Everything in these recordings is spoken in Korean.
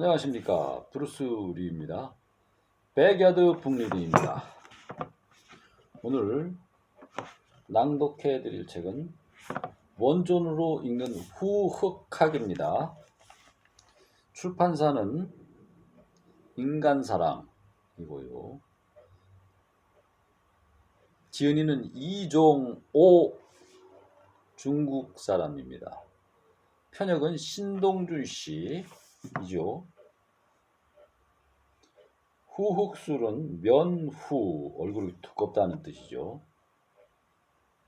안녕하십니까 브루스 리입니다. 백야드 북리리입니다. 오늘 낭독해 드릴 책은 원존으로 읽는 후흑학입니다. 출판사는 인간사랑이고요. 지은이는 이종오 중국 사람입니다. 편역은 신동준 씨 이죠. 후흑술은 면후 얼굴이 두껍다는 뜻이죠.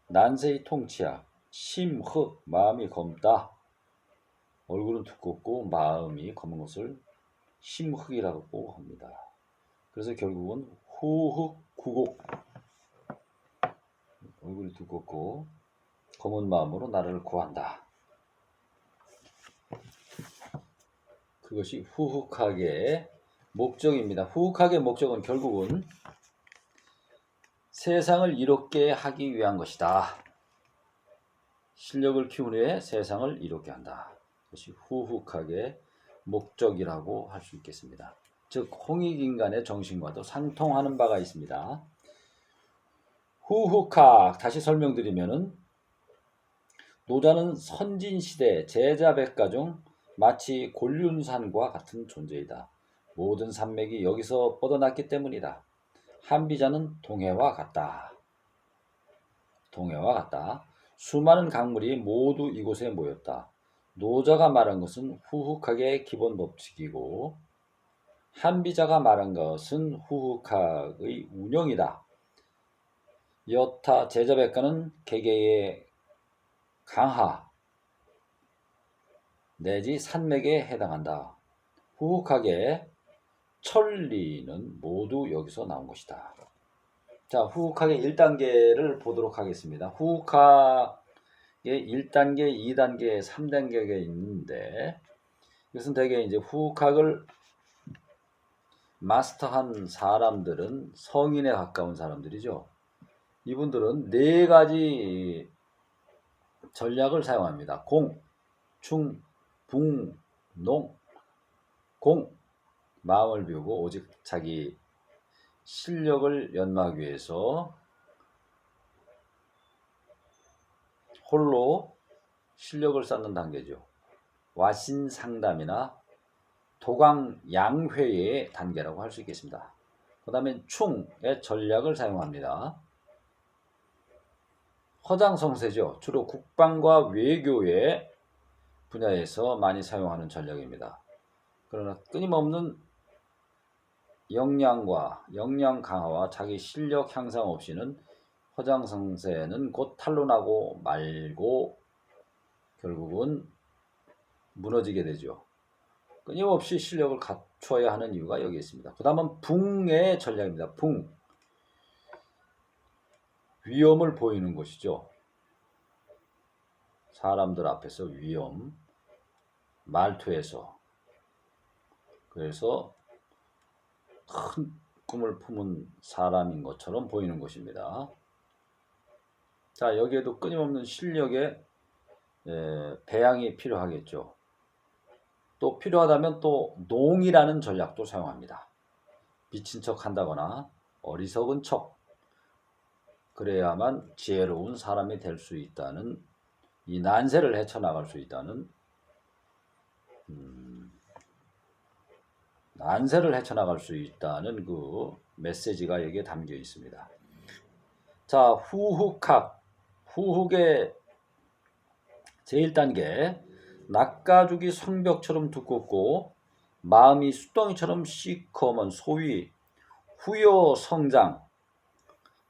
난세의 통치약 심흑 마음이 검다. 얼굴은 두껍고 마음이 검은 것을 심흑이라고 합니다. 그래서 결국은 후흑 구곡 얼굴이 두껍고 검은 마음으로 나를 구한다. 그것이 후흑학의 목적입니다. 후흑학의 목적은 결국은 세상을 이롭게 하기 위한 것이다. 실력을 키운 후에 세상을 이롭게 한다. 그것이 후흑학의 목적이라고 할 수 있겠습니다. 즉 홍익인간의 정신과도 상통하는 바가 있습니다. 후흑학 다시 설명드리면은 노자는 선진시대 제자백가 중 마치 곤륜산과 같은 존재이다. 모든 산맥이 여기서 뻗어났기 때문이다. 한비자는 동해와 같다. 동해와 같다. 수많은 강물이 모두 이곳에 모였다. 노자가 말한 것은 후흑학의 기본 법칙이고 한비자가 말한 것은 후흑학의 운영이다. 여타 제자백가는 개개의 강하 내지 산맥에 해당한다. 후흑학의 천리는 모두 여기서 나온 것이다. 자, 후흑학의 1단계를 보도록 하겠습니다. 후흑학의 1단계, 2단계, 3단계가 있는데 이것은 대개 이제 후흑학을 마스터한 사람들은 성인에 가까운 사람들이죠. 이분들은 네 가지 전략을 사용합니다. 공, 충, 붕, 농, 공, 마음을 비우고 오직 자기 실력을 연마하기 위해서 홀로 실력을 쌓는 단계죠. 와신 상담이나 도강 양회의 단계라고 할 수 있겠습니다. 그 다음에 충의 전략을 사용합니다. 허장성세죠. 주로 국방과 외교의 분야에서 많이 사용하는 전략입니다. 그러나 끊임없는 역량과 역량 강화와 자기 실력 향상 없이는 허장성세는 곧 탄론하고 말고 결국은 무너지게 되죠. 끊임없이 실력을 갖춰야 하는 이유가 여기 있습니다. 그 다음은 붕의 전략입니다. 붕. 위험을 보이는 것이죠. 사람들 앞에서 위험, 말투에서. 그래서 큰 꿈을 품은 사람인 것처럼 보이는 것입니다. 자, 여기에도 끊임없는 실력의 에, 배양이 필요하겠죠. 또 필요하다면 또 농이라는 전략도 사용합니다. 미친 척 한다거나 어리석은 척 그래야만 지혜로운 사람이 될 수 있다는 이 난세를 헤쳐나갈 수 있다는 음, 난세를 헤쳐나갈 수 있다는 그 메시지가 여기에 담겨 있습니다. 자, 후흑학, 후흑의 제1단계, 낚아죽이 성벽처럼 두껍고 마음이 숫덩이처럼 시커먼 소위 후요 성장,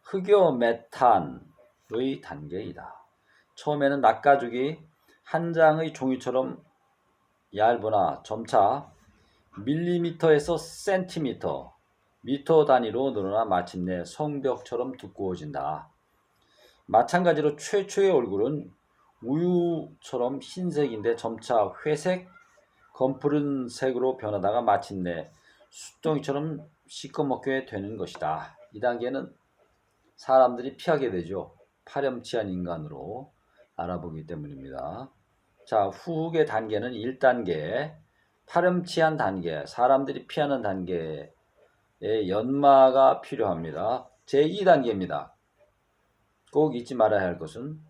흑요 메탄의 단계이다. 처음에는 낚아죽이 한 장의 종이처럼 얇으나 점차 밀리미터에서 센티미터, 미터 단위로 늘어나 마침내 성벽처럼 두꺼워진다. 마찬가지로 최초의 얼굴은 우유처럼 흰색인데 점차 회색, 검푸른 색으로 변하다가 마침내 숫덩이처럼 시꺼멓게 되는 것이다. 이 단계는 사람들이 피하게 되죠. 파렴치한 인간으로 알아보기 때문입니다. 자, 후흑의 단계는 1단계, 파렴치한 단계, 사람들이 피하는 단계의 연마가 필요합니다. 제2단계입니다. 꼭 잊지 말아야 할 것은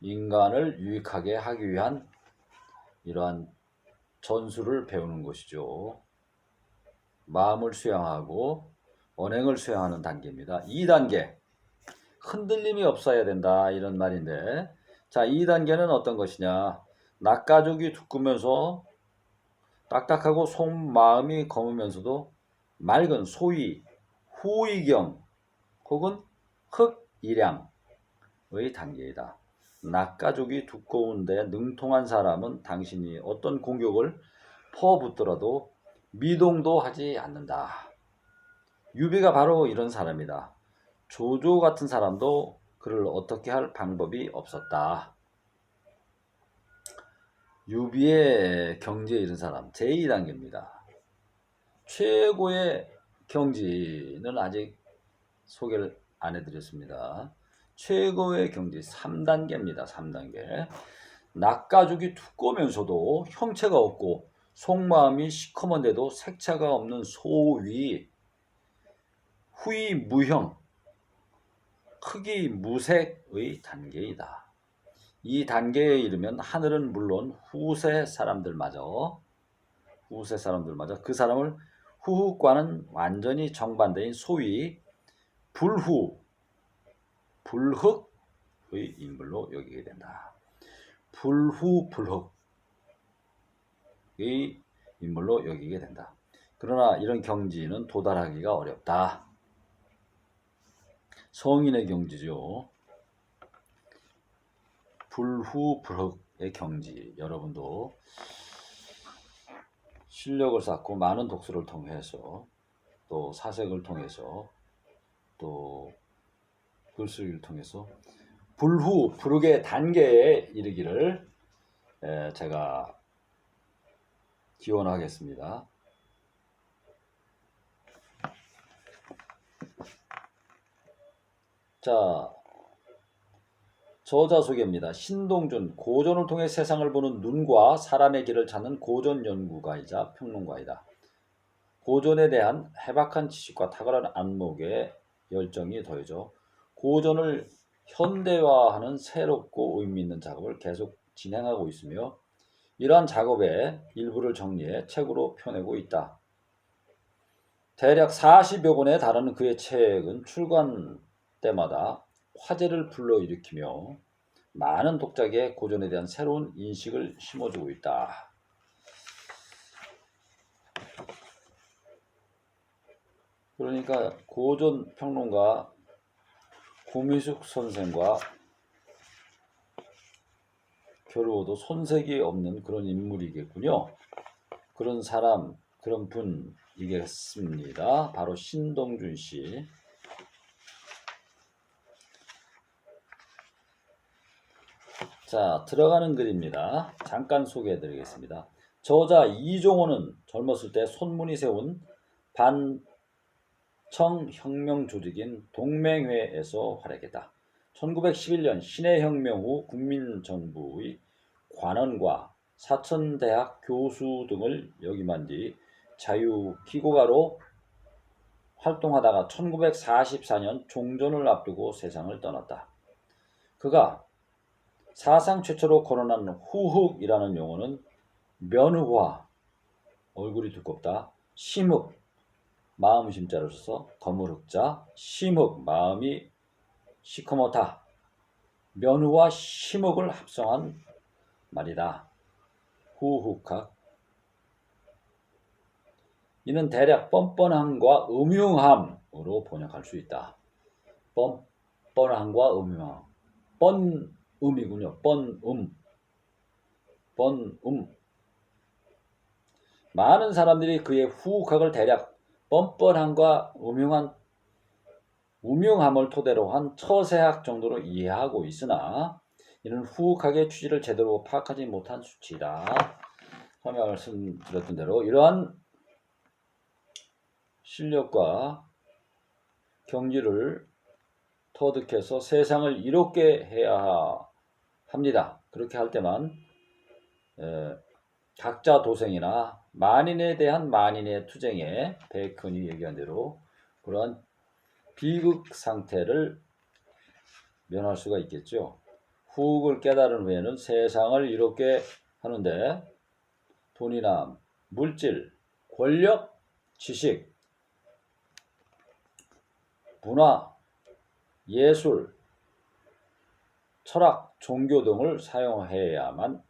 인간을 유익하게 하기 위한 이러한 전술을 배우는 것이죠. 마음을 수양하고 언행을 수양하는 단계입니다. 2단계. 흔들림이 없어야 된다. 이런 말인데. 자, 2단계는 어떤 것이냐. 낙가죽이 두꾸면서 딱딱하고 속마음이 검으면서도 맑은 소위 후이경 혹은 흑일양의 단계이다. 낙가죽이 두꺼운데 능통한 사람은 당신이 어떤 공격을 퍼붓더라도 미동도 하지 않는다. 유비가 바로 이런 사람이다. 조조 같은 사람도 그를 어떻게 할 방법이 없었다. 유비의 경지에 이른 사람 제2단계입니다. 최고의 경지는 아직 소개를 안 해드렸습니다. 최고의 경지 3단계입니다. 3단계. 낙가죽이 두꺼우면서도 형체가 없고 속마음이 시커먼데도 색차가 없는 소위 후이 무형 크기 무색의 단계이다. 이 단계에 이르면 하늘은 물론 후세 사람들마저 후세 사람들마저 그 사람을 후흑과는 완전히 정반대인 소위 불후 불흑의 인물로 여기게 된다. 불후 불흑의 인물로 여기게 된다. 그러나 이런 경지는 도달하기가 어렵다. 성인의 경지죠. 불후불흑의 경지 여러분도 실력을 쌓고 많은 독서를 통해서 또 사색을 통해서 또 글쓰기를 통해서 불후 불흑의 단계에 이르기를 에, 제가 기원하겠습니다. 자, 저자 소개입니다. 신동준, 고전을 통해 세상을 보는 눈과 사람의 길을 찾는 고전 연구가이자 평론가이다. 고전에 대한 해박한 지식과 탁월한 안목에 열정이 더해져 고전을 현대화하는 새롭고 의미 있는 작업을 계속 진행하고 있으며 이러한 작업의 일부를 정리해 책으로 펴내고 있다. 대략 40여 권에 달하는 그의 책은 출간 때마다 화제를 불러일으키며 많은 독자에게 고전에 대한 새로운 인식을 심어주고 있다. 그러니까 고전 평론가 고미숙 선생과 겨루어도 손색이 없는 그런 인물이겠군요. 그런 사람, 그런 분이겠습니다. 바로 신동준 씨. 자, 들어가는 글입니다. 잠깐 소개해 드리겠습니다. 저자 이종호는 젊었을 때 손문이 세운 반청 혁명 조직인 동맹회에서 활약했다. 1911년 신해혁명 후 국민정부의 관원과 사천대학 교수 등을 역임한 뒤 자유기고가로 활동하다가 1944년 종전을 앞두고 세상을 떠났다. 그가 사상 최초로 거론한 후흑이라는 용어는 면후화 얼굴이 두껍다. 심흑 마음 심자를 써서 거물흑자. 심흑 마음이 시커멓다. 면후와 심흑을 합성한 말이다. 후흑학. 이는 대략 뻔뻔함과 음흉함으로 번역할 수 있다. 뻔뻔함과 음흉함. 뻔 음이군요. 뻔음. 뻔음. 많은 사람들이 그의 후각을 대략 뻔뻔함과 음흉한 우명함을 토대로 한 처세학 정도로 이해하고 있으나 이는 후각의 취지를 제대로 파악하지 못한 수치이다. 처음에 말씀드렸던 대로 이러한 실력과 경지를 터득해서 세상을 이롭게 해야 합니다. 그렇게 할 때만 에, 각자 도생이나 만인에 대한 만인의 투쟁에 베이컨이 얘기한 대로 그러한 비극 상태를 면할 수가 있겠죠. 후흑을 깨달은 후에는 세상을 이롭게 하는데 돈이나 물질, 권력, 지식, 문화, 예술, 철학, 종교 등을 사용해야만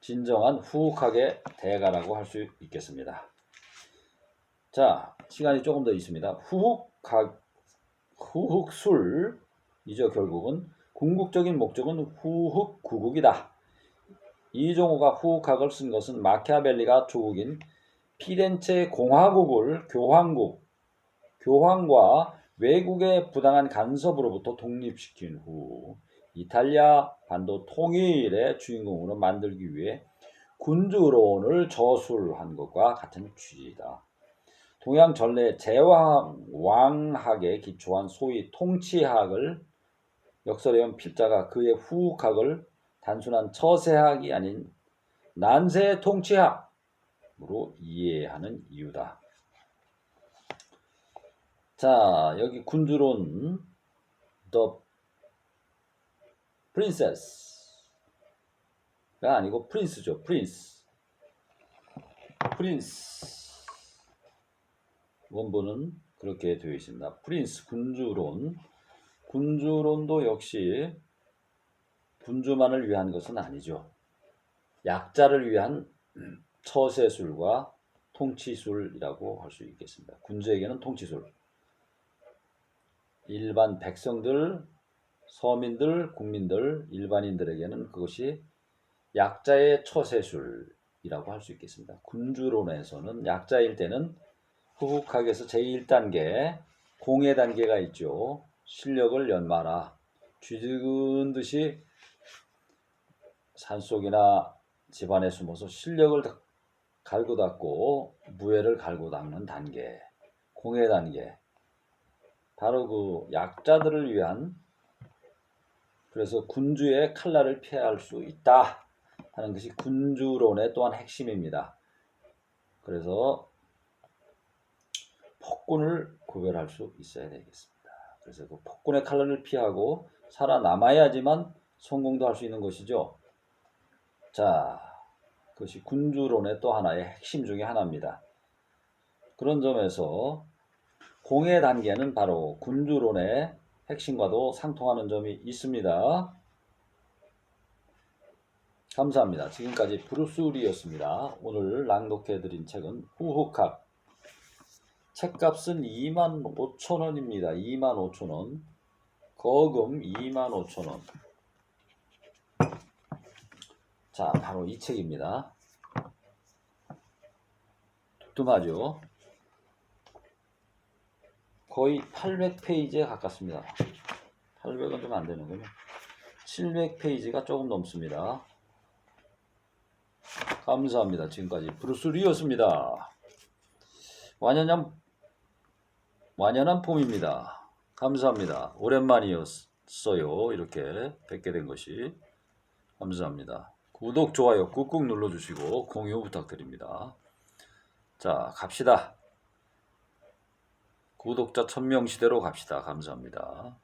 진정한 후흑학의 대가라고 할 수 있겠습니다. 자, 시간이 조금 더 있습니다. 후흑학, 후흑술이죠, 결국은. 궁극적인 목적은 후흑구국이다. 이종호가 후흑학을 쓴 것은 마키아벨리가 조국인 피렌체 공화국을 교황국, 교황과 외국의 부당한 간섭으로부터 독립시킨 후 이탈리아 반도 통일의 주인공으로 만들기 위해 군주론을 저술한 것과 같은 취지이다. 동양 전래 제왕왕학에 기초한 소위 통치학을 역설에온 필자가 그의 후학을 단순한 처세학이 아닌 난세 통치학으로 이해하는 이유다. 자, 여기 군주론 The Princess가 아니고 프린스죠. 프린스. 프린스. 원본은 그렇게 되어 있습니다. 프린스 군주론. 군주론도 역시 군주만을 위한 것은 아니죠. 약자를 위한 처세술과 통치술이라고 할 수 있겠습니다. 군주에게는 통치술. 일반 백성들, 서민들, 국민들, 일반인들에게는 그것이 약자의 처세술이라고 할 수 있겠습니다. 군주론에서는 약자일 때는 후흑학에서 제1단계 공의 단계가 있죠. 실력을 연마라. 쥐죽은 듯이 산속이나 집안에 숨어서 실력을 갈고 닦고 무예를 갈고 닦는 단계. 공의 단계. 바로 그 약자들을 위한 그래서 군주의 칼날을 피할 수 있다 하는 것이 군주론의 또한 핵심입니다. 그래서 폭군을 구별할 수 있어야 되겠습니다. 그래서 그 폭군의 칼날을 피하고 살아남아야지만 성공도 할 수 있는 것이죠. 자, 그것이 군주론의 또 하나의 핵심 중의 하나입니다. 그런 점에서 공의 단계는 바로 군주론의 핵심과도 상통하는 점이 있습니다. 감사합니다. 지금까지 브루스 리였습니다. 오늘 낭독해드린 책은 후흑학 책값은 25,000원입니다. 25,000원. 거금 25,000원. 자, 바로 이 책입니다. 두툼하죠? 거의 800페이지에 가깝습니다. 800은 좀 안 되는군요. 700페이지가 조금 넘습니다. 감사합니다. 지금까지 브루스 리였습니다. 완연한 완연한 폼입니다. 감사합니다. 오랜만이었어요. 이렇게 뵙게 된 것이 감사합니다. 구독, 좋아요 꾹꾹 눌러주시고 공유 부탁드립니다. 자, 갑시다. 구독자 1000명 시대로 갑시다. 감사합니다.